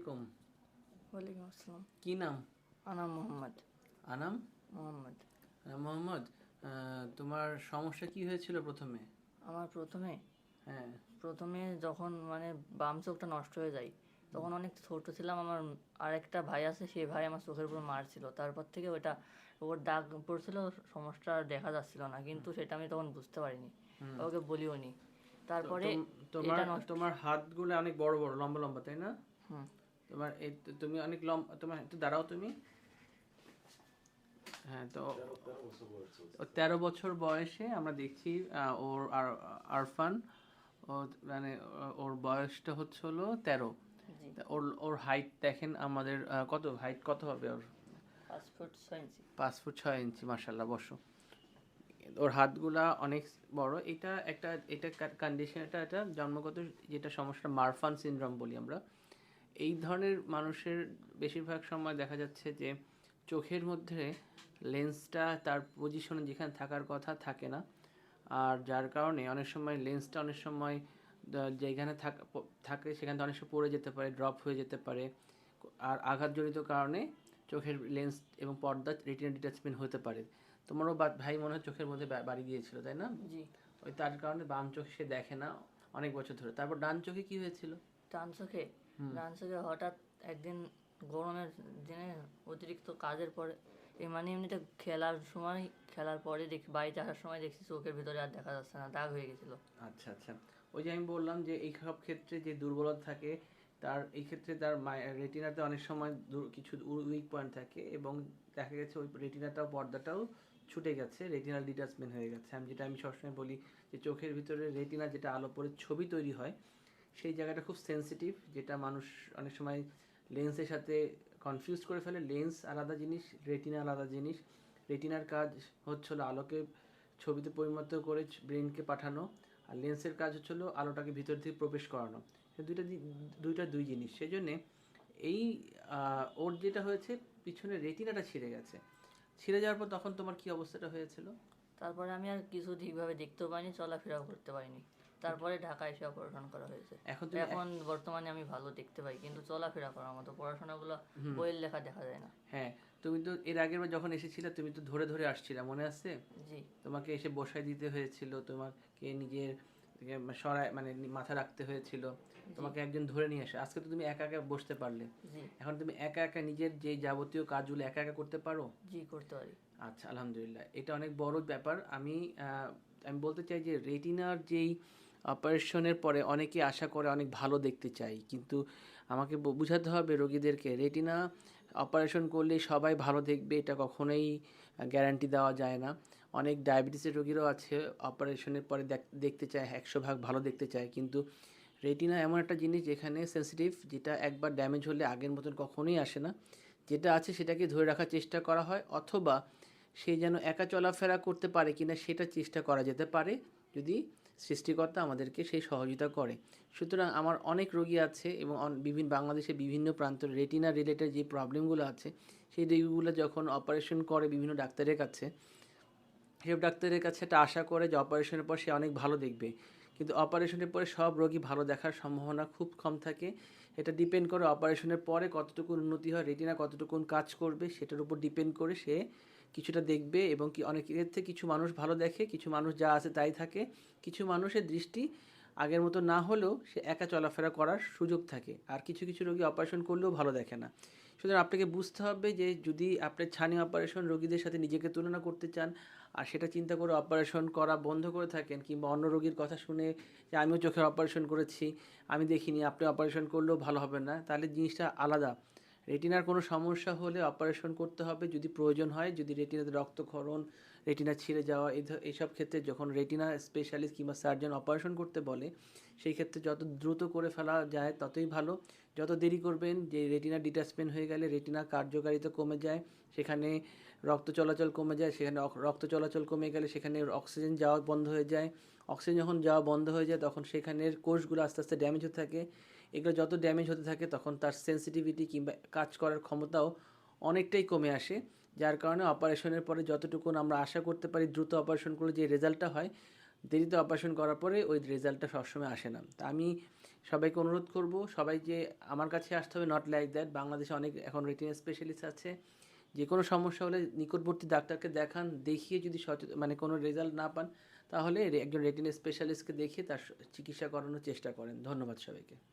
আলাইকুম। ওয়ালাইকুম আসসালাম। কি নাম? আনাম মোহাম্মদ। আনাম মোহাম্মদ। আনাম মোহাম্মদ তোমার সমস্যা কি হয়েছিল প্রথমে? আমার প্রথমে? হ্যাঁ। প্রথমে যখন মানে বাম চোখটা নষ্ট হয়ে যায় তখন অনেক ছোট ছিলাম আমার আরেকটা ভাই আছে সেই ভাই আমার চোখের উপর মারছিল। তারপর থেকে ওটা ওর দাগ পড়ছিল সমস্যা দেখা যাচ্ছিল না কিন্তু সেটা আমি তখন বুঝতে পারিনি ওকে বলিও নি তারপরে তোম- তোমার তোমার হাতগুলো অনেক বড় বড় লম্বা লম্বা তাই না? হুম। তোমার এই তুমি অনেক লম্বা তোমার একটু দাঁড়াও তুমি। হ্যাঁ তো ও তেরো বছর বয়সে আমরা দেখছি ওর আরফান ও মানে ওর বয়সটা হচ্ছে হলো তেরো। ওর ওর হাইট দেখেন আমাদের কত হাইট কত হবে ওর? পাঁচ ফুট ছয় ইঞ্চি। মার্শাল্লাহ বসো। ওর হাতগুলা অনেক বড়। এটা একটা এটা কন্ডিশন এটা এটা জন্মগত যেটা সমস্যা মারফান সিনড্রোম বলি আমরা। এই ধরনের মানুষের বেশিরভাগ সময় দেখা যাচ্ছে যে চোখের মধ্যে লেন্সটা তার পজিশনে যেখানে থাকার কথা থাকে না। আর যার কারণে অনেক সময় লেন্সটা অনেক সময় যেখানে থাক- সেখানে থেকে অনেক সময় পড়ে যেতে পারে ড্রপ হয়ে যেতে পারে। আর আঘাতজনিত কারণে চোখের লেন্স এবং পর্দা রেটিনা ডিটাচমেন্ট হতে পারে। তোমারও বা- ভাই মনে হয় চোখের মধ্যে বাড়ি দিয়েছিল তাই না? জি। ওই তার কারণে বাম চোখ সে দেখে না অনেক বছর ধরে। তারপর ডান চোখে কি হয়েছিল? ডান চোখে ডান চোখে হঠাৎ একদিন গরমের দিনে অতিরিক্ত কাজের পরে মানে এমনিতে খেলার সময় খেলার পরে দেখি বাড়িতে আসার সময় দেখছি চোখের ভিতরে আর দেখা যাচ্ছে না দাগ হয়ে গেছিল। আচ্ছা আচ্ছা। ওই যে আমি বললাম যে এই সব ক্ষেত্রে যে দুর্বলতা থাকে তার এই ক্ষেত্রে তার রেটিনাতে অনেক সময় কিছু উইক পয়েন্ট থাকে এবং দেখা গেছে ওই রেটিনাটাও পর্দাটাও ছুটে গেছে রেটিনাল ডিটাচমেন্ট হয়ে গেছে। আমি যেটা আমি সবসময় বলি যে চোখের ভিতরে রেটিনা যেটা আলো পড়ে ছবি তৈরি হয় সেই জায়গাটা খুব সেনসিটিভ যেটা মানুষ অনেক সময় লেন্সের সাথে কনফিউজ করে ফেলে। লেন্স আলাদা জিনিস রেটিনা আলাদা জিনিস। রেটিনার কাজ হচ্ছিল আলোকে ছবিতে পরিণত করে ব্রেনকে পাঠানো, আর লেন্সের কাজ হচ্ছিল আলোটাকে ভিতর থেকে প্রবেশ করানো। দুইটা দুইটা দুই জিনিস। সেই জন্যে এই ওর যেটা হয়েছে, পিছনে রেটিনাটা ছিঁড়ে গেছে। ছিঁড়ে যাওয়ার পর তখন তোমার কি অবস্থাটা হয়েছিল? তারপরে আমি আর কিছু ঠিকভাবে দেখতেও পাইনি, চলাফেরাও করতে পারিনি। তারপরে ঢাকায় এসে অপারেশন করা হয়েছে। এখন তুমি এখন বর্তমানে আমি ভালো দেখতে পাই কিন্তু চলাফেরা করার মতো পড়াশোনাগুলো বইয়ের লেখা দেখা যায় না। হ্যাঁ তুমি তো এর আগের বার যখন এসেছিলে তুমি তো ধরে ধরে আসছিলে মনে আছে? জি। তোমাকে এসে বসাই দিতে হয়েছিল তোমাকে নিজের সরায় মানে মাথা রাখতে হয়েছিল তোমাকে একজন ধরে নিয়ে আসে। আজকে তো তুমি একা একা বসতে পারলে। জি। এখন তুমি একা একা নিজের যে যাবতীয় কাজগুলো একা একা করতে পারো? জি করতে পারি। আচ্ছা আলহামদুলিল্লাহ। এটা অনেক বড় ব্যাপার। আমি আহ, আমি বলতে চাই যে রেটিনার যেই অপারেশনের পরে অনেকে আশা করে অনেক ভালো দেখতে চাই। কিন্তু আমাকে বুঝাতে হবে রোগীদেরকে, রেটিনা অপারেশন করলে সবাই ভালো দেখবে, এটা কখনোই গ্যারান্টি দেওয়া যায় না। অনেক ডায়াবেটিসের রোগীরাও আছে, অপারেশনের পরে দেখ- দেখতে চায়, একশো ভাগ ভালো দেখতে চায়। কিন্তু রেটিনা এমন একটা জিনিস যেখানে সেন্সিটিভ যেটা একবার ড্যামেজ হলে আগের মতন কখনোই আসে না। যেটা আছে সেটাকে ধরে রাখার চেষ্টা করা হয়, অথবা সে যেন একা চলাফেরা করতে পারে কিনা সেটা চেষ্টা করা যেতে পারে। যদি সৃষ্টিকর্তা আমাদেরকে সেই সহযোগিতা করে। সুতরাং আমার অনেক রোগী আছে এবং বিভিন্ন বাংলাদেশের বিভিন্ন প্রান্ত রেটিনা রিলেটেড যে প্রবলেমগুলো আছে, সেই রোগীগুলো যখন অপারেশন করে বিভিন্ন ডাক্তারের কাছে সেসব ডাক্তারের কাছে একটা আশা করে যে অপারেশনের পর সে অনেক ভালো দেখবে। কিন্তু অপারেশনের পরে সব রোগী ভালো দেখার সম্ভাবনা খুব কম থাকে। এটা ডিপেন্ড করে অপারেশনের পরে কতটুকু উন্নতি হয় রেটিনা কতটুকু কাজ করবে, সেটার উপর ডিপেন্ড করে সে কিছুটা দেখবে এবং কি অনেক ক্ষেত্রে কিছু মানুষ ভালো দেখে, কিছু মানুষ যা আছে তাই থাকে। কিছু মানুষের দৃষ্টি আগের মতো না হলেও সে একা চলাফেরা করার সুযোগ থাকে। আর কিছু কিছু রোগী অপারেশন করলেও ভালো দেখে না। সুতরাং আপনাকে বুঝতে হবে যে যদি আপনি ছানি অপারেশন রোগীদের সাথে নিজেকে তুলনা করতে চান আর সেটা চিন্তা করে অপারেশন করা বন্ধ করে থাকেন কিংবা অন্য রোগীর কথা শুনে যে, আমিও চোখের অপারেশন করেছি, আমি দেখিনি, আপনি অপারেশন করলেও ভালো হবে না, তাহলে জিনিসটা আলাদা। রেটিনার কোনো সমস্যা হলে অপারেশন করতে হবে, যদি প্রয়োজন হয়, যদি রেটিনাতে রক্তক্ষরণ, রেটিনা ছিঁড়ে যাওয়া, এই এইসব ক্ষেত্রে যখন রেটিনা স্পেশালিস্ট কিংবা সার্জন অপারেশন করতে বলে, সেই ক্ষেত্রে যত দ্রুত করে ফেলা যায় ততই ভালো। যত দেরি করবেন যে রেটিনা ডিটাচমেন্ট হয়ে গেলে রেটিনা কার্যকারিতা কমে যায়, সেখানে রক্ত চলাচল কমে যায়, সেখানে রক্ত চলাচল কমে গেলে সেখানে অক্সিজেন যাওয়া বন্ধ হয়ে যায়। অক্সিজেন যখন যাওয়া বন্ধ হয়ে যায়, তখন সেখানের কোষগুলো আস্তে আস্তে ড্যামেজ হতে থাকে। এগুলো যত ড্যামেজ হতে থাকে তখন তার সেন্সিটিভিটি কিংবা কাজ করার ক্ষমতাও অনেকটাই কমে আসে। যার কারণে অপারেশনের পরে যতটুকু আমরা আশা করতে পারি দ্রুত অপারেশন করলে যে রেজাল্টটা হয়, দেরিতে অপারেশন করার পরে ওই রেজাল্টটা সবসময় আসে না। তা আমি সবাইকে অনুরোধ করব, সবাই যে আমার কাছে আসতে হবে নট লাইক দ্যাট বাংলাদেশে অনেক এখন রেটিনা স্পেশালিস্ট আছে। যে কোনো সমস্যা হলে নিকটবর্তী ডাক্তারকে দেখান, দেখিয়ে যদি সচেতন মানে কোনো রেজাল্ট না পান, তাহলে একজন রেটিনা স্পেশালিস্টকে দেখিয়ে তার চিকিৎসা করানোর চেষ্টা করেন। ধন্যবাদ সবাইকে।